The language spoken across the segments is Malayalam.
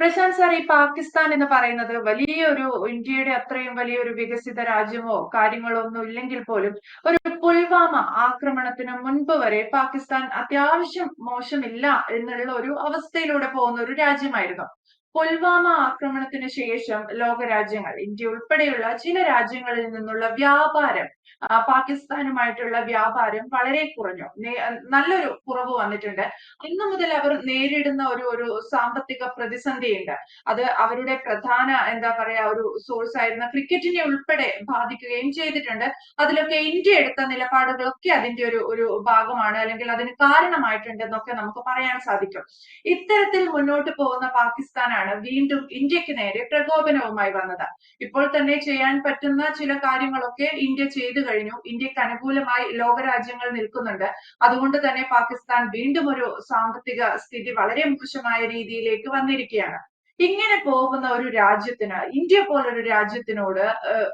പ്രശാന്ത് സാർ ഈ പാകിസ്ഥാൻ എന്ന് പറയുന്നത് വലിയൊരു ഇന്ത്യയുടെ അത്രയും വലിയൊരു വികസിത രാജ്യമോ കാര്യങ്ങളോ ഒന്നും ഇല്ലെങ്കിൽ പോലും ഒരു പുൽവാമ ആക്രമണത്തിന് മുൻപ് വരെ പാകിസ്ഥാൻ അത്യാവശ്യം മോശമില്ല എന്നുള്ള ഒരു അവസ്ഥയിലൂടെ പോകുന്ന ഒരു രാജ്യമായിരുന്നു. പുൽവാമ ആക്രമണത്തിന് ശേഷം ലോകരാജ്യങ്ങൾ ഇന്ത്യ ഉൾപ്പെടെയുള്ള ചില രാജ്യങ്ങളിൽ നിന്നുള്ള വ്യാപാരം പാകിസ്ഥാനുമായിട്ടുള്ള വ്യാപാരം വളരെ കുറഞ്ഞു. നല്ലൊരു കുറവ് വന്നിട്ടുണ്ട്. ഇന്നു മുതൽ അവർ നേരിടുന്ന ഒരു ഒരു സാമ്പത്തിക പ്രതിസന്ധിയുണ്ട്. അത് അവരുടെ പ്രധാന എന്താ പറയാ ഒരു സോഴ്സ് ആയിരുന്ന ക്രിക്കറ്റിനെ ഉൾപ്പെടെ ബാധിക്കുകയും ചെയ്തിട്ടുണ്ട്. അതിലൊക്കെ ഇന്ത്യ എടുത്ത നിലപാടുകളൊക്കെ അതിന്റെ ഒരു ഒരു ഭാഗമാണ്. അല്ലെങ്കിൽ അതിന് കാരണമായിട്ടുണ്ട് എന്നൊക്കെ നമുക്ക് പറയാൻ സാധിക്കും. ഇത്തരത്തിൽ മുന്നോട്ട് പോകുന്ന പാകിസ്ഥാനാണ് വീണ്ടും ഇന്ത്യയ്ക്ക് നേരെ പ്രകോപനവുമായി വന്നത്. ഇപ്പോൾ തന്നെ ചെയ്യാൻ പറ്റുന്ന ചില കാര്യങ്ങളൊക്കെ ഇന്ത്യ ചെയ്തു കഴിഞ്ഞു. ഇന്ത്യയ്ക്ക് അനുകൂലമായി ലോകരാജ്യങ്ങൾ നിൽക്കുന്നുണ്ട്. അതുകൊണ്ട് തന്നെ പാകിസ്ഥാൻ വീണ്ടും ഒരു സാമ്പത്തിക സ്ഥിതി വളരെ മോശമായ രീതിയിലേക്ക് വന്നിരിക്കുകയാണ്. ഇങ്ങനെ പോകുന്ന ഒരു രാജ്യത്തിന് ഇന്ത്യ പോലൊരു രാജ്യത്തിനോട്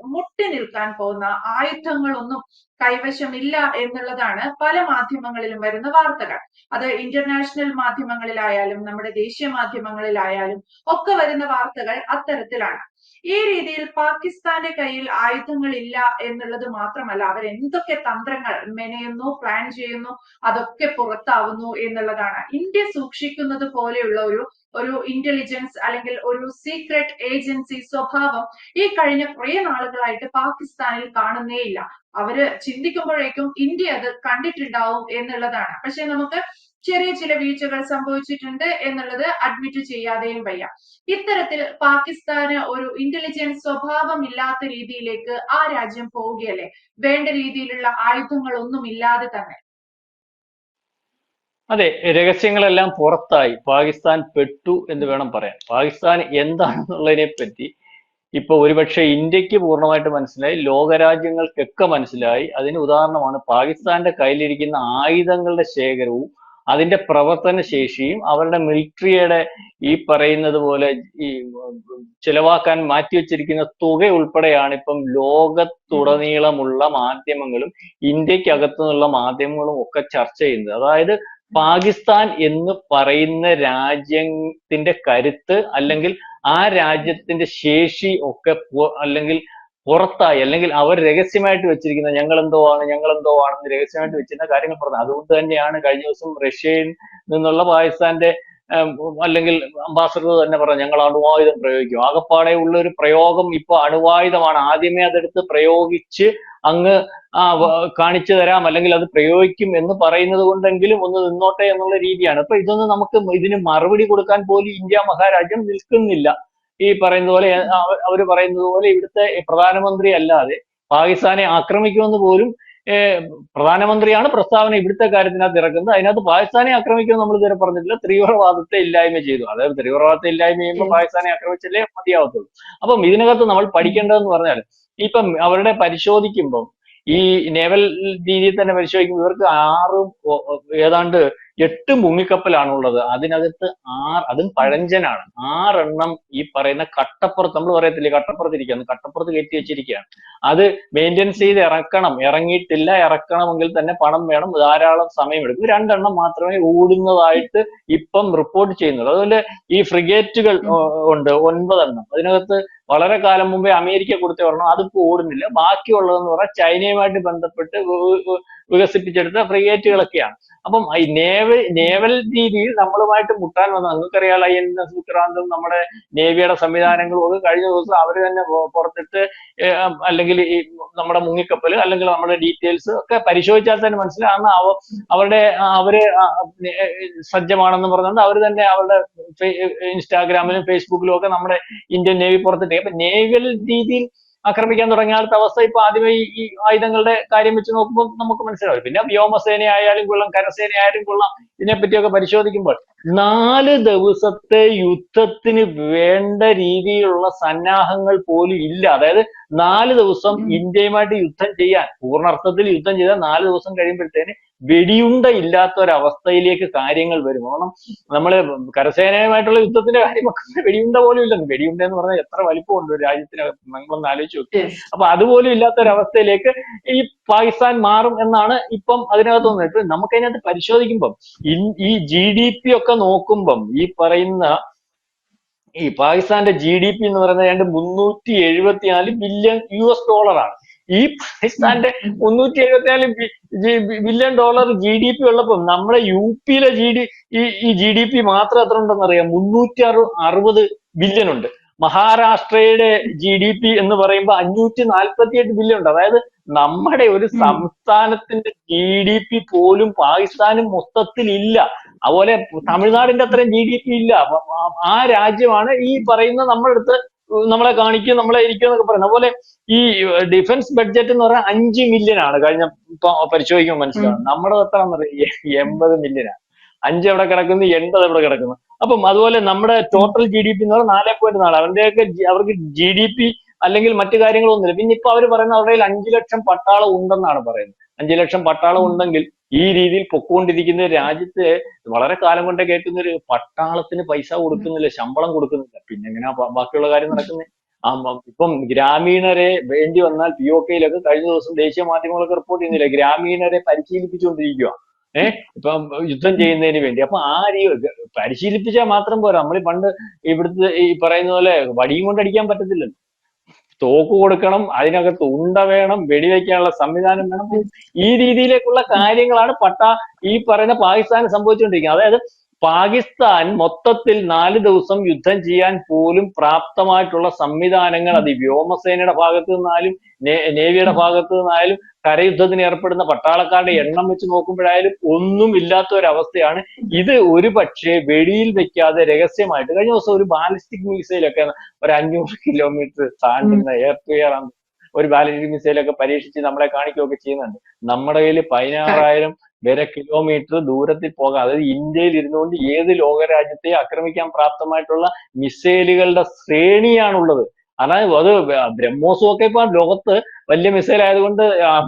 മുട്ടി നിൽക്കാൻ പോകുന്ന ആയുധങ്ങളൊന്നും കൈവശമില്ല എന്നുള്ളതാണ് പല മാധ്യമങ്ങളിലും വരുന്ന വാർത്തകൾ. അത് ഇന്റർനാഷണൽ മാധ്യമങ്ങളിലായാലും നമ്മുടെ ദേശീയ മാധ്യമങ്ങളിലായാലും ഒക്കെ വരുന്ന വാർത്തകൾ അത്തരത്തിലാണ്. ഈ രീതിയിൽ പാകിസ്ഥാന്റെ കയ്യിൽ ആയുധങ്ങൾ ഇല്ല എന്നുള്ളത് മാത്രമല്ല അവർ എന്തൊക്കെ തന്ത്രങ്ങൾ മെനയുന്നു പ്ലാൻ ചെയ്യുന്നു അതൊക്കെ പുറത്താവുന്നു എന്നുള്ളതാണ്. ഇന്ത്യ സൂക്ഷിക്കുന്നത് പോലെയുള്ള ഒരു ഒരു ഇന്റലിജൻസ് അല്ലെങ്കിൽ ഒരു സീക്രട്ട് ഏജൻസി സ്വഭാവം ഈ കഴിഞ്ഞ കുറെ നാളുകളായിട്ട് പാകിസ്ഥാനിൽ കാണുന്നേയില്ല. അവർ ചിന്തിക്കുമ്പോഴേക്കും ഇന്ത്യ അത് കണ്ടിട്ടുണ്ടാവും എന്നുള്ളതാണ്. പക്ഷെ നമുക്ക് ചെറിയ ചില വീഴ്ചകൾ സംഭവിച്ചിട്ടുണ്ട് എന്നുള്ളത് അഡ്മിറ്റ് ചെയ്യാതെയും വയ്യ. ഇത്തരത്തിൽ പാകിസ്ഥാന് ഒരു ഇന്റലിജൻസ് സ്വഭാവം ഇല്ലാത്ത രീതിയിലേക്ക് ആ രാജ്യം പോവുകയല്ലേ? വേണ്ട രീതിയിലുള്ള ആയുധങ്ങളൊന്നും ഇല്ലാതെ തന്നെ. അതെ രഹസ്യങ്ങളെല്ലാം പുറത്തായി. പാകിസ്ഥാൻ പെട്ടു എന്ന് വേണം പറയാൻ. പാകിസ്ഥാൻ എന്താണെന്നുള്ളതിനെ പറ്റി ഇപ്പൊ ഒരുപക്ഷെ ഇന്ത്യയ്ക്ക് പൂർണമായിട്ട് മനസ്സിലായി ലോകരാജ്യങ്ങൾക്കൊക്കെ മനസ്സിലായി. അതിന് ഉദാഹരണമാണ് പാകിസ്ഥാന്റെ കയ്യിലിരിക്കുന്ന ആയുധങ്ങളുടെ ശേഖരവും അതിന്റെ പ്രവർത്തന ശേഷിയും അവരുടെ മിലിറ്ററിയുടെ ഈ പറയുന്നത് പോലെ ഈ ചിലവാക്കാൻ മാറ്റിവെച്ചിരിക്കുന്ന തുക ഉൾപ്പെടെയാണ് ഇപ്പം ലോകത്തുടനീളമുള്ള മാധ്യമങ്ങളും ഇന്ത്യക്കകത്തു നിന്നുള്ള മാധ്യമങ്ങളും ഒക്കെ ചർച്ച ചെയ്യുന്നത്. അതായത് പാകിസ്ഥാൻ എന്ന് പറയുന്ന രാജ്യത്തിന്റെ കരുത്ത് അല്ലെങ്കിൽ ആ രാജ്യത്തിന്റെ ശേഷി ഒക്കെ അല്ലെങ്കിൽ പുറത്തായി അല്ലെങ്കിൽ അവർ രഹസ്യമായിട്ട് വെച്ചിരിക്കുന്ന ഞങ്ങൾ എന്തോ ആണ് ഞങ്ങൾ എന്തോ ആണെന്ന് രഹസ്യമായിട്ട് വെച്ചിരുന്ന കാര്യങ്ങൾ പറഞ്ഞു അതുകൊണ്ട് തന്നെയാണ് കഴിഞ്ഞ ദിവസം റഷ്യയിൽ നിന്നുള്ള പാകിസ്ഥാന്റെ അല്ലെങ്കിൽ അംബാസഡർ തന്നെ പറഞ്ഞു ഞങ്ങൾ അണുവായുധം പ്രയോഗിക്കും. ആകപ്പാടെ ഉള്ള ഒരു പ്രയോഗം ഇപ്പൊ അണുവായുധമാണ്. ആദ്യമേ അതെടുത്ത് പ്രയോഗിച്ച് അങ്ങ് ആ കാണിച്ചു തരാം അല്ലെങ്കിൽ അത് പ്രയോഗിക്കും എന്ന് പറയുന്നത് കൊണ്ടെങ്കിലും ഒന്ന് നിന്നോട്ടെ എന്നുള്ള രീതിയാണ്. അപ്പൊ ഇതൊന്നും നമുക്ക് ഇതിന് മറുപടി കൊടുക്കാൻ പോലും ഇന്ത്യ മഹാരാജ്യം നിൽക്കുന്നില്ല. ഈ പറയുന്നത് പോലെ അവർ പറയുന്നത് പോലെ ഇവിടുത്തെ പ്രധാനമന്ത്രി അല്ലാതെ പാകിസ്ഥാനെ ആക്രമിക്കുമെന്ന് പോലും പ്രധാനമന്ത്രിയാണ് പ്രസ്താവന ഇവിടുത്തെ കാര്യത്തിനകത്ത് ഇറക്കുന്നത്. അതിനകത്ത് പാകിസ്ഥാനെ ആക്രമിക്കുമെന്ന് നമ്മൾ ഇതുവരെ പറഞ്ഞിട്ടില്ല. തീവ്രവാദത്തെ ഇല്ലായ്മ ചെയ്തു. അതായത് തീവ്രവാദത്തെ ഇല്ലായ്മ ചെയ്യുമ്പോൾ പാകിസ്ഥാനെ ആക്രമിച്ചല്ലേ മതിയാവത്തുള്ളൂ. അപ്പം ഇതിനകത്ത് നമ്മൾ പഠിക്കേണ്ടതെന്ന് പറഞ്ഞാൽ ഇപ്പം അവരുടെ പരിശോധിക്കുമ്പം ഈ നേവൽ രീതിയിൽ തന്നെ പരിശോധിക്കുമ്പോൾ ഇവർക്ക് ആറ് ഏതാണ്ട് എട്ട് മുങ്ങിക്കപ്പലാണുള്ളത്. അതിനകത്ത് ആറ് അതും പഴഞ്ചനാണ്. ആറെണ്ണം ഈ പറയുന്ന കട്ടപ്പുറത്ത് നമ്മൾ പറയത്തില്ലേ കട്ടപ്പുറത്ത് ഇരിക്കുകയാണ് കട്ടപ്പുറത്ത് കയറ്റി വെച്ചിരിക്കുകയാണ്. അത് മെയിന്റെയിൻസ് ചെയ്ത് ഇറക്കണം. ഇറങ്ങിയിട്ടില്ല ഇറക്കണമെങ്കിൽ തന്നെ പണം വേണം ധാരാളം സമയമെടുക്കും. രണ്ടെണ്ണം മാത്രമേ ഓടുന്നതായിട്ട് ഇപ്പം റിപ്പോർട്ട് ചെയ്യുന്നുള്ളൂ. അതുപോലെ ഈ ഫ്രിഗേറ്റുകൾ ഉണ്ട്. ഒൻപതെണ്ണം. അതിനകത്ത് വളരെ കാലം മുമ്പേ അമേരിക്ക കൊടുത്ത ഒരെണ്ണം. അതിപ്പോ ഓടുന്നില്ല ബാക്കിയുള്ളതെന്ന് പറഞ്ഞാൽ ചൈനയുമായിട്ട് ബന്ധപ്പെട്ട് വികസിപ്പിച്ചെടുത്ത ഫ്രിഗേറ്റുകളൊക്കെയാണ് അപ്പം ഈ നേവൽ നേവൽ രീതിയിൽ നമ്മളുമായിട്ട് മുട്ടാൻ വന്ന. നിങ്ങൾക്കറിയാലോ ഐ എൻ എസ് വിക്രാന്തും നമ്മുടെ നേവിയുടെ സംവിധാനങ്ങളും ഒക്കെ കഴിഞ്ഞ ദിവസം അവർ തന്നെ പുറത്തിട്ട് അല്ലെങ്കിൽ ഈ നമ്മുടെ മുങ്ങിക്കപ്പൽ അല്ലെങ്കിൽ നമ്മുടെ ഡീറ്റെയിൽസ് ഒക്കെ പരിശോധിച്ചാൽ തന്നെ മനസ്സിലാകുന്ന അവ അവരുടെ അവർ സജ്ജമാണെന്ന് പറഞ്ഞുകൊണ്ട് അവർ തന്നെ അവരുടെ ഇൻസ്റ്റാഗ്രാമിലും ഫേസ്ബുക്കിലും ഒക്കെ നമ്മുടെ ഇന്ത്യൻ നേവി പുറത്തിട്ടേ. അപ്പൊ നേവൽ രീതിയിൽ ആക്രമിക്കാൻ തുടങ്ങിയ അവസ്ഥ ഇപ്പൊ ആദ്യമേ ഈ ആയുധങ്ങളുടെ കാര്യം വെച്ച് നോക്കുമ്പോൾ നമുക്ക് മനസ്സിലാവും. പിന്നെ വ്യോമസേനയായാലും കൊള്ളാം കരസേന ആയാലും കൊള്ളാം. ഇതിനെപ്പറ്റിയൊക്കെ പരിശോധിക്കുമ്പോൾ നാല് ദിവസത്തെ യുദ്ധത്തിന് വേണ്ട രീതിയിലുള്ള സന്നാഹങ്ങൾ പോലും ഇല്ല. അതായത് നാല് ദിവസം. ഇന്ത്യയുമായിട്ട് യുദ്ധം ചെയ്യാൻ പൂർണർത്ഥത്തിൽ യുദ്ധം ചെയ്താൽ നാല് ദിവസം കഴിയുമ്പോഴത്തേന് വെടിയുണ്ട ഇല്ലാത്ത ഒരവസ്ഥയിലേക്ക് കാര്യങ്ങൾ വരും കാരണം നമ്മൾ കരസേനയുമായിട്ടുള്ള യുദ്ധത്തിന്റെ കാര്യമൊക്കെ വെടിയുണ്ട പോലും ഇല്ല വെടിയുണ്ട എന്ന് പറഞ്ഞാൽ എത്ര വലിപ്പമുണ്ട് ഒരു രാജ്യത്തിനകത്ത് നമ്മളൊന്ന് ആലോചിച്ച് നോക്കി. അപ്പൊ അതുപോലും ഇല്ലാത്ത ഒരവസ്ഥയിലേക്ക് ഈ പാകിസ്ഥാൻ മാറും എന്നാണ് ഇപ്പം അതിനകത്ത് വന്നിട്ട് നമുക്ക് അതിനകത്ത് പരിശോധിക്കുമ്പം ഈ ജി ഡി പി ഒക്കെ നോക്കുമ്പം ഈ പറയുന്ന ഈ പാകിസ്ഥാന്റെ ജി ഡി പി എന്ന് പറയുന്നത് ഏതാണ്ട് മുന്നൂറ്റി എഴുപത്തിനാല് ബില്യൺ യു എസ് ഡോളറാണ് ഈ പാകിസ്ഥാന്റെ മുന്നൂറ്റി എഴുപത്തിനാല് billion dollar G D P ഉള്ളപ്പോൾ നമ്മുടെ യു പിയിലെ ജി ഡി ഈ ജി ഡി പി മാത്രം എത്ര ഉണ്ടെന്ന് അറിയാം മുന്നൂറ്റി അറു അറുപത് ബില്യൺ ഉണ്ട്. മഹാരാഷ്ട്രയുടെ ജി ഡി പി എന്ന് പറയുമ്പോൾ അഞ്ഞൂറ്റി നാൽപ്പത്തി എട്ട് ബില്യൺ ഉണ്ട്. അതായത് നമ്മുടെ ഒരു സംസ്ഥാനത്തിന്റെ ജി ഡി പി പോലും പാകിസ്ഥാനും മൊത്തത്തിൽ ഇല്ല. അതുപോലെ തമിഴ്നാടിന്റെ അത്രയും ജി ഡി പി ഇല്ല. ആ- രാജ്യമാണ് ഈ പറയുന്ന നമ്മുടെ അടുത്ത് നമ്മളെ കാണിക്കും നമ്മളെ ഇരിക്കും എന്നൊക്കെ പറയുന്നത്. അതുപോലെ ഈ ഡിഫൻസ് ബഡ്ജറ്റ് എന്ന് പറഞ്ഞാൽ അഞ്ച് മില്യൺ ആണ്. കഴിഞ്ഞ പരിശോധിക്കുമ്പോൾ മനസ്സിലാവും നമ്മുടെ എത്രയാണെന്ന് എൺപത് മില്യൺ ആണ്. അഞ്ച് എവിടെ കിടക്കുന്നു എൺപത് എവിടെ കിടക്കുന്നു. അപ്പം അതുപോലെ നമ്മുടെ ടോട്ടൽ ജി ഡി പി എന്ന് പറഞ്ഞാൽ നാല് പോയിന്റ് നാല്. അവരുടെയൊക്കെ അവർക്ക് ജി ഡി പി അല്ലെങ്കിൽ മറ്റു കാര്യങ്ങളൊന്നുമില്ല. പിന്നെ ഇപ്പൊ അവർ പറയുന്നത് അവരുടെ അഞ്ചു ലക്ഷം പട്ടാളം ഉണ്ടെന്നാണ് പറയുന്നത്. അഞ്ചു ലക്ഷം പട്ടാളം ഉണ്ടെങ്കിൽ ഈ രീതിയിൽ പൊക്കോണ്ടിരിക്കുന്ന രാജ്യത്തെ വളരെ കാലം കൊണ്ട് കേൾക്കുന്ന ഒരു പട്ടാളത്തിന് പൈസ കൊടുക്കുന്നില്ല ശമ്പളം കൊടുക്കുന്നില്ല. പിന്നെ എങ്ങനെ ബാക്കിയുള്ള കാര്യം നടക്കുന്നത് ഇപ്പം ഗ്രാമീണരെ വേണ്ടി വന്നാൽ പി ഒ കെയിലൊക്കെ കഴിഞ്ഞ ദിവസം ദേശീയ മാധ്യമങ്ങളൊക്കെ റിപ്പോർട്ട് ചെയ്യുന്നില്ല? ഗ്രാമീണരെ പരിശീലിപ്പിച്ചുകൊണ്ടിരിക്കുക ഏഹ് ഇപ്പം യുദ്ധം ചെയ്യുന്നതിന് വേണ്ടി. അപ്പൊ ആ രീ പരിശീലിപ്പിച്ചാൽ മാത്രം പോരാ. നമ്മൾ പണ്ട് ഇവിടുത്തെ ഈ പറയുന്ന പോലെ വടിയും കൊണ്ട് അടിക്കാൻ പറ്റത്തില്ലല്ലോ. തോക്ക് കൊടുക്കണം അതിനകത്ത് ഉണ്ട വേണം വെടിവെക്കാനുള്ള സംവിധാനം വേണം. ഈ രീതിയിലേക്കുള്ള കാര്യങ്ങളാണ് പട്ട ഈ പറയുന്ന പാകിസ്ഥാൻ സംഭവിച്ചുകൊണ്ടിരിക്കുന്നത് അതായത് പാകിസ്ഥാൻ മൊത്തത്തിൽ നാല് ദിവസം യുദ്ധം ചെയ്യാൻ പോലും പ്രാപ്തമായിട്ടുള്ള സംവിധാനങ്ങൾ അത് വ്യോമസേനയുടെ ഭാഗത്തു നിന്നായാലും നേവിയുടെ ഭാഗത്തു നിന്നായാലും കരയുദ്ധത്തിന് ഏർപ്പെടുന്ന പട്ടാളക്കാരുടെ എണ്ണം വെച്ച് നോക്കുമ്പോഴായാലും ഒന്നും ഇല്ലാത്ത ഒരവസ്ഥയാണ് ഇത് ഒരു പക്ഷേ വെടിയിൽ വെക്കാതെ രഹസ്യമായിട്ട് കഴിഞ്ഞ ദിവസം ഒരു ബാലിസ്റ്റിക് മിസൈലൊക്കെ ഒരു അഞ്ഞൂറ് കിലോമീറ്റർ താണ്ടുന്ന എയർ ടു എയർ ഒരു ബാലിസ്റ്റിക് മിസൈലൊക്കെ പരീക്ഷിച്ച് നമ്മളെ കാണിക്കുകയൊക്കെ ചെയ്യുന്നുണ്ട്. നമ്മുടെ കയ്യിൽ പതിനാറായിരം വരെ കിലോമീറ്റർ ദൂരത്തിൽ പോകാം. അതായത് ഇന്ത്യയിൽ ഇരുന്നുകൊണ്ട് ഏത് ലോകരാജ്യത്തെ ആക്രമിക്കാൻ പ്രാപ്തമായിട്ടുള്ള മിസൈലുകളുടെ ശ്രേണിയാണുള്ളത്. അതായത് അത് ബ്രഹ്മോസും ഒക്കെ ഇപ്പൊ ലോകത്ത് വലിയ മിസൈൽ ആയതുകൊണ്ട്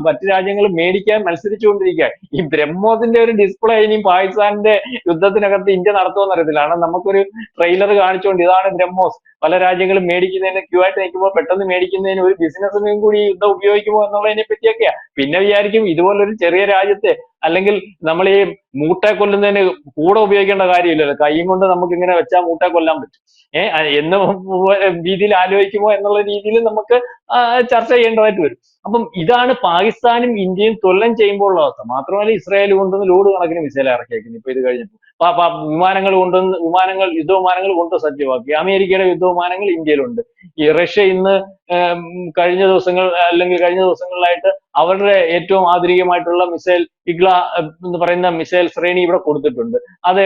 മറ്റു രാജ്യങ്ങൾ മേടിക്കാൻ മത്സരിച്ചുകൊണ്ടിരിക്കുക. ഈ ബ്രഹ്മോസിന്റെ ഒരു ഡിസ്പ്ലേ ഇനിയും പാകിസ്ഥാന്റെ യുദ്ധത്തിനകത്ത് ഇന്ത്യ നടത്തുമെന്ന് അറിയത്തില്ല. കാരണം നമുക്കൊരു ട്രെയിലർ കാണിച്ചുകൊണ്ട് ഇതാണ് ബ്രഹ്മോസ്. പല രാജ്യങ്ങളും മേടിക്കുന്നതിന് ക്യൂ ആയിട്ട് നിൽക്കുമ്പോൾ പെട്ടെന്ന് മേടിക്കുന്നതിന് ഒരു ബിസിനസ്സിനും കൂടി യുദ്ധം ഉപയോഗിക്കുമോ എന്നുള്ളതിനെ പറ്റിയൊക്കെയാ പിന്നെ വിചാരിക്കും ഇതുപോലൊരു ചെറിയ രാജ്യത്തെ അല്ലെങ്കിൽ നമ്മൾ ഈ മൂട്ടെ കൊല്ലുന്നതിന് കൂടെ ഉപയോഗിക്കേണ്ട കാര്യമില്ലല്ലോ. കൈയും കൊണ്ട് നമുക്ക് ഇങ്ങനെ വെച്ചാൽ മൂട്ടെ കൊല്ലാൻ പറ്റും. ഏഹ് എന്ന രീതിയിൽ ആലോചിക്കുമോ എന്നുള്ള രീതിയിൽ നമുക്ക് ചർച്ച ചെയ്യേണ്ടതായിട്ട് വരും. അപ്പം ഇതാണ് പാകിസ്ഥാനും ഇന്ത്യയും തൊല്ലം ചെയ്യുമ്പോൾ ഉള്ള അവസ്ഥ. മാത്രമല്ല ഇസ്രായേൽ കൊണ്ടുവന്ന് ലോഡ് കണക്കിന് മിസൈൽ ഇറക്കിയേക്കുന്നു. ഇപ്പൊ ഇത് കഴിഞ്ഞപ്പോൾ വിമാനങ്ങൾ കൊണ്ടുവന്ന് വിമാനങ്ങൾ യുദ്ധവിമാനങ്ങൾ കൊണ്ട് സജ്ജമാക്കി. അമേരിക്കയുടെ യുദ്ധവിമാനങ്ങൾ ഇന്ത്യയിലുണ്ട്. ഈ റഷ്യ ഇന്ന് കഴിഞ്ഞ ദിവസങ്ങൾ അല്ലെങ്കിൽ കഴിഞ്ഞ ദിവസങ്ങളിലായിട്ട് അവരുടെ ഏറ്റവും ആധുനികമായിട്ടുള്ള മിസൈൽ ഇഗ്ല എന്ന് പറയുന്ന മിസൈൽ ശ്രേണി ഇവിടെ കൊടുത്തിട്ടുണ്ട്. അത്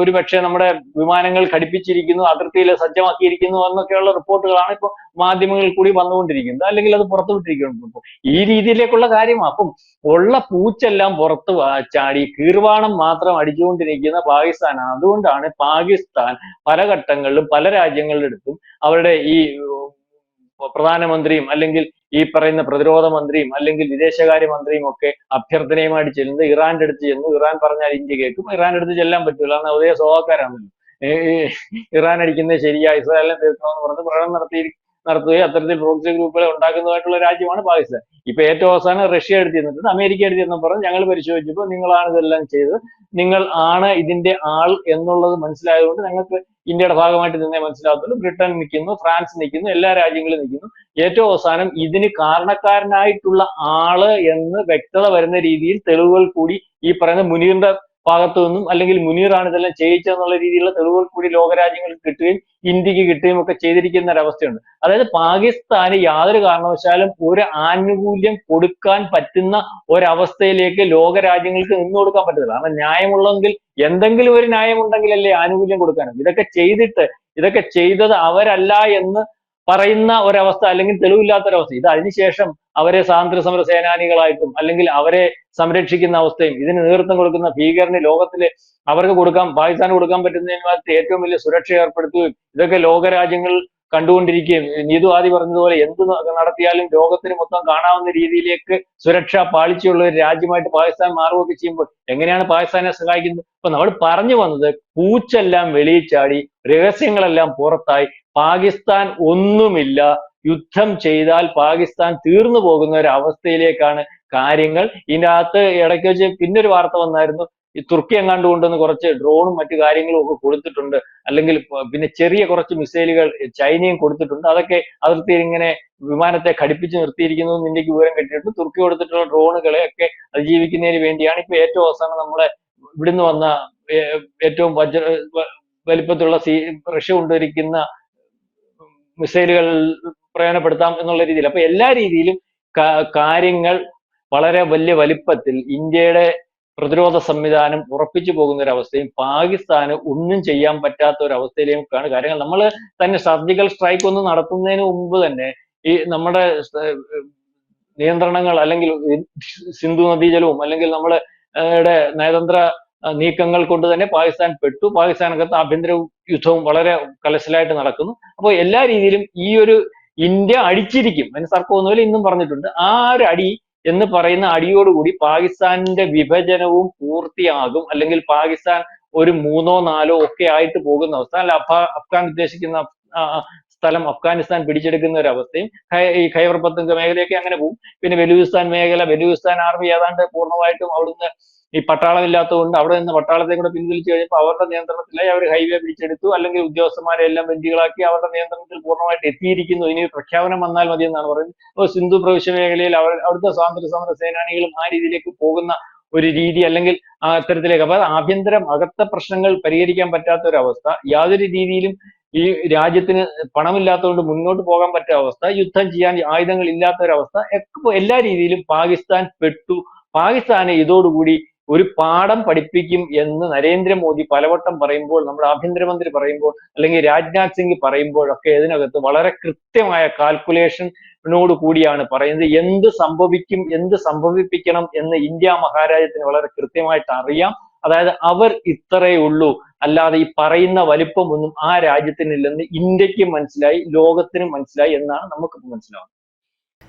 ഒരു പക്ഷേ നമ്മുടെ വിമാനങ്ങൾ ഘടിപ്പിച്ചിരിക്കുന്നു അതിർത്തിയിൽ സജ്ജമാക്കിയിരിക്കുന്നു എന്നൊക്കെയുള്ള റിപ്പോർട്ടുകളാണ് ഇപ്പോൾ മാധ്യമങ്ങളിൽ കൂടി വന്നുകൊണ്ടിരിക്കുന്നത്. അല്ലെങ്കിൽ അത് പുറത്തുവിട്ടിരിക്കുന്നു ഈ രീതിയിലേക്കുള്ള കാര്യം അപ്പം ഉള്ള പൂച്ചെല്ലാം പുറത്ത് ചാടി കീർവാണം മാത്രം അടിച്ചുകൊണ്ടിരിക്കുന്ന പാകിസ്ഥാനാണ് അതുകൊണ്ടാണ് പാകിസ്ഥാൻ പല ഘട്ടങ്ങളിലും പല രാജ്യങ്ങളുടെ അടുത്തും അവരുടെ ഈ പ്രധാനമന്ത്രിയും അല്ലെങ്കിൽ ഈ പറയുന്ന പ്രതിരോധ മന്ത്രിയും അല്ലെങ്കിൽ വിദേശകാര്യ മന്ത്രിയും ഒക്കെ അഭ്യർത്ഥനയുമായിട്ട് ചെല്ലുന്നത് ഇറാന്റെ അടുത്ത് ചെന്നു. ഇറാൻ പറഞ്ഞാൽ ഇന്ത്യ കേൾക്കും. ഇറാന്റെ അടുത്ത് ചെല്ലാൻ പറ്റൂല. കാരണം ഉദയ സ്വഭാവക്കാരാണല്ലോ ഇറാൻ അടിക്കുന്നത് ശരിയാ. ഇസ്രായേലിനെ തീർക്കണമെന്ന് പറഞ്ഞ് പ്രകടനം നടത്തി നടത്തുകയും അത്തരത്തിൽ പ്രോക്സി ഗ്രൂപ്പുകളെ ഉണ്ടാക്കുന്നതായിട്ടുള്ള രാജ്യമാണ് പാകിസ്ഥാൻ. ഇപ്പൊ ഏറ്റവും അവസാനം റഷ്യ എടുത്ത് ചെന്നിട്ടുണ്ട്. അമേരിക്ക എടുത്ത് ചെന്ന് പറഞ്ഞ് ഞങ്ങൾ പരിശോധിച്ചപ്പോൾ നിങ്ങളാണ് ഇതെല്ലാം ചെയ്തത്. നിങ്ങൾ ആണ് ഇതിന്റെ ആൾ എന്നുള്ളത് മനസ്സിലായതുകൊണ്ട് ഞങ്ങൾക്ക് ഇന്ത്യയുടെ ഭാഗമായിട്ട് നിന്നേ മനസ്സിലാകത്തുള്ളൂ ബ്രിട്ടൻ നിൽക്കുന്നു ഫ്രാൻസ് നിൽക്കുന്നു എല്ലാ രാജ്യങ്ങളും നിൽക്കുന്നു ഏറ്റവും അവസാനം ഇതിന് കാരണക്കാരനായിട്ടുള്ള ആൾ എന്ന് വ്യക്തത വരുന്ന രീതിയിൽ തെളിവുകൾ കൂടി ഈ പറയുന്ന മുനീറിന്റെ ഭാഗത്തു നിന്നും അല്ലെങ്കിൽ മുനീറാണ് ഇതെല്ലാം ചെയ്യിച്ചെന്നുള്ള രീതിയിലുള്ള തെളിവുകൾ കൂടി ലോകരാജ്യങ്ങൾക്ക് കിട്ടുകയും ഇന്ത്യയ്ക്ക് കിട്ടുകയും ഒക്കെ ചെയ്തിരിക്കുന്ന ഒരവസ്ഥയുണ്ട്. അതായത് പാകിസ്ഥാന് യാതൊരു കാരണവശാലും ഒരു ആനുകൂല്യം കൊടുക്കാൻ പറ്റുന്ന ഒരവസ്ഥയിലേക്ക് ലോകരാജ്യങ്ങൾക്ക് നിന്നു കൊടുക്കാൻ പറ്റത്തില്ല. കാരണം ന്യായമുള്ളെങ്കിൽ എന്തെങ്കിലും ഒരു ന്യായമുണ്ടെങ്കിലല്ലേ ആനുകൂല്യം കൊടുക്കാനും ഇതൊക്കെ ചെയ്തിട്ട് ഇതൊക്കെ ചെയ്തത് അവരല്ല എന്ന് പറയുന്ന ഒരവസ്ഥ അല്ലെങ്കിൽ തെളിവില്ലാത്ത ഒരവസ്ഥ ഇത് അതിനുശേഷം അവരെ സ്വാതന്ത്ര്യ സമര സേനാനികളായിട്ടും അല്ലെങ്കിൽ അവരെ സംരക്ഷിക്കുന്ന അവസ്ഥയും ഇതിന് നേതൃത്വം കൊടുക്കുന്ന ഭീകരന് ലോകത്തിൽ അവർക്ക് കൊടുക്കാൻ പാകിസ്ഥാന് കൊടുക്കാൻ പറ്റുന്നതിനകത്ത് ഏറ്റവും വലിയ സുരക്ഷ ഏർപ്പെടുത്തുകയും ഇതൊക്കെ ലോകരാജ്യങ്ങൾ കണ്ടുകൊണ്ടിരിക്കുകയും. നീതു ആദി പറഞ്ഞതുപോലെ എന്ത് നടത്തിയാലും ലോകത്തിന് മൊത്തം കാണാവുന്ന രീതിയിലേക്ക് സുരക്ഷ പാളിച്ചുള്ള ഒരു രാജ്യമായിട്ട് പാകിസ്ഥാൻ മാറുകയൊക്കെ ചെയ്യുമ്പോൾ എങ്ങനെയാണ് പാകിസ്ഥാനെ സഹായിക്കുന്നത്? അപ്പൊ നമ്മൾ പറഞ്ഞു വന്നത് പൂച്ചെല്ലാം വെളിയിൽ ചാടി രഹസ്യങ്ങളെല്ലാം പുറത്തായി പാകിസ്ഥാൻ ഒന്നുമില്ല യുദ്ധം ചെയ്താൽ പാകിസ്ഥാൻ തീർന്നു പോകുന്ന ഒരു അവസ്ഥയിലേക്കാണ് കാര്യങ്ങൾ ഇതിന്റെ അകത്ത് ഇടയ്ക്ക് വെച്ച് പിന്നെ ഒരു വാർത്ത വന്നായിരുന്നു. ഈ തുർക്കി എങ്ങാണ്ട് കൊണ്ടുവന്ന് കുറച്ച് ഡ്രോണും മറ്റു കാര്യങ്ങളും ഒക്കെ കൊടുത്തിട്ടുണ്ട്. അല്ലെങ്കിൽ പിന്നെ ചെറിയ കുറച്ച് മിസൈലുകൾ ചൈനയും കൊടുത്തിട്ടുണ്ട്. അതൊക്കെ അതിർത്തിയിൽ ഇങ്ങനെ വിമാനത്തെ ഘടിപ്പിച്ച് നിർത്തിയിരിക്കുന്നു ഇന്ത്യയ്ക്ക് വിവരം കിട്ടിയിട്ടുണ്ട്. തുർക്കി കൊടുത്തിട്ടുള്ള ഡ്രോണുകളെ ഒക്കെ അതിജീവിക്കുന്നതിന് വേണ്ടിയാണ് ഇപ്പൊ ഏറ്റവും അവസാനം നമ്മളെ ഇവിടുന്ന് വന്ന ഏറ്റവും വജ്ര വലിപ്പത്തിലുള്ള സീ റഷ്യ കൊണ്ടുവരിക്കുന്ന മിസൈലുകൾ പ്രയോജനപ്പെടുത്താം എന്നുള്ള രീതിയിൽ. അപ്പൊ എല്ലാ രീതിയിലും കാര്യങ്ങൾ വളരെ വലിയ വലിപ്പത്തിൽ ഇന്ത്യയുടെ പ്രതിരോധ സംവിധാനം ഉറപ്പിച്ചു പോകുന്ന ഒരു അവസ്ഥയും പാകിസ്ഥാന് ഒന്നും ചെയ്യാൻ പറ്റാത്ത ഒരു അവസ്ഥയിലേക്കാണ് കാര്യങ്ങൾ. നമ്മൾ തന്നെ സർജിക്കൽ സ്ട്രൈക്ക് ഒന്ന് നടത്തുന്നതിന് മുമ്പ് തന്നെ ഈ നമ്മുടെ നിയന്ത്രണങ്ങൾ അല്ലെങ്കിൽ സിന്ധു നദീജലവും അല്ലെങ്കിൽ നമ്മുടെ നയതന്ത്ര നീക്കങ്ങൾ കൊണ്ട് തന്നെ പാകിസ്ഥാൻ പെട്ടു. പാകിസ്ഥാനകത്ത് ആഭ്യന്തര യുദ്ധവും വളരെ കലശലായിട്ട് നടക്കുന്നു. അപ്പോൾ എല്ലാ രീതിയിലും ഈ ഒരു ഇന്ത്യ അടിച്ചിരിക്കും. അതിന് സർക്കൊന്നുമില്ല ഇന്നും പറഞ്ഞിട്ടുണ്ട്. ആ ഒരു അടി എന്ന് പറയുന്ന അടിയോടുകൂടി പാകിസ്ഥാനിന്റെ വിഭജനവും പൂർത്തിയാകും. അല്ലെങ്കിൽ പാകിസ്ഥാൻ ഒരു മൂന്നോ നാലോ ഒക്കെ ആയിട്ട് പോകുന്ന അവസ്ഥ. അല്ല അഫ- അഫ്ഗാൻ ഉദ്ദേശിക്കുന്ന സ്ഥലം അഫ്ഗാനിസ്ഥാൻ പിടിച്ചെടുക്കുന്ന ഒരു അവസ്ഥയും ഈ ഖൈബർ പത്തങ്ക മേഖലയൊക്കെ അങ്ങനെ പോകും. പിന്നെ ബലൂചിസ്ഥാൻ മേഖല ബലൂചിസ്ഥാൻ ആർമി ഏതാണ്ട് പൂർണമായിട്ടും അവിടുന്ന് ഈ പട്ടാളമില്ലാത്തതുകൊണ്ട് അവിടെ നിന്ന് പട്ടാളത്തെ കൂടെ പിൻവലിച്ചു കഴിഞ്ഞപ്പോൾ അവരുടെ നിയന്ത്രണത്തിലായി അവർ ഹൈവേ പിടിച്ചെടുത്തു. അല്ലെങ്കിൽ ഉദ്യോഗസ്ഥന്മാരെ എല്ലാം ബന്ദികളാക്കി അവരുടെ നിയന്ത്രണത്തിൽ പൂർണമായിട്ട് എത്തിയിരിക്കുന്നു. ഇനി പ്രഖ്യാപനം വന്നാൽ മതി എന്നാണ് പറയുന്നത്. അപ്പോൾ സിന്ധു പ്രവിശ്യ മേഖലയിൽ അവർ അവിടുത്തെ സ്വാതന്ത്ര്യ സമര സേനാനികളും ആ രീതിയിലേക്ക് പോകുന്ന ഒരു രീതി അല്ലെങ്കിൽ അത്തരത്തിലേക്ക്. അപ്പൊ ആഭ്യന്തരം അകത്തെ പ്രശ്നങ്ങൾ പരിഹരിക്കാൻ പറ്റാത്ത ഒരു അവസ്ഥ യാതൊരു രീതിയിലും ഈ രാജ്യത്തിന് പണമില്ലാത്തതുകൊണ്ട് മുന്നോട്ട് പോകാൻ പറ്റാത്ത അവസ്ഥ യുദ്ധം ചെയ്യാൻ ആയുധങ്ങൾ ഇല്ലാത്ത ഒരു അവസ്ഥ എല്ലാ രീതിയിലും പാകിസ്ഥാൻ പെട്ടു. പാകിസ്ഥാനെ ഇതോടുകൂടി ഒരു പാഠം പഠിപ്പിക്കും എന്ന് നരേന്ദ്രമോദി പലവട്ടം പറയുമ്പോൾ നമ്മുടെ ആഭ്യന്തരമന്ത്രി പറയുമ്പോൾ അല്ലെങ്കിൽ രാജ്നാഥ് സിംഗ് പറയുമ്പോഴൊക്കെ ഇതിനകത്ത് വളരെ കൃത്യമായ കാൽക്കുലേഷനോട് കൂടിയാണ് പറയുന്നത്. എന്ത് സംഭവിക്കും എന്ത് സംഭവിപ്പിക്കണം എന്ന് ഇന്ത്യ മഹാരാജ്യത്തിന് വളരെ കൃത്യമായിട്ട് അറിയാം. അതായത് അവർ ഇത്രയേ ഉള്ളൂ. അല്ലാതെ ഈ പറയുന്ന വലിപ്പമൊന്നും ആ രാജ്യത്തിനില്ലെന്ന് ഇന്ത്യയ്ക്ക് മനസ്സിലായി ലോകത്തിനും മനസ്സിലായി എന്നാണ് നമുക്ക് മനസ്സിലാവുന്നത്.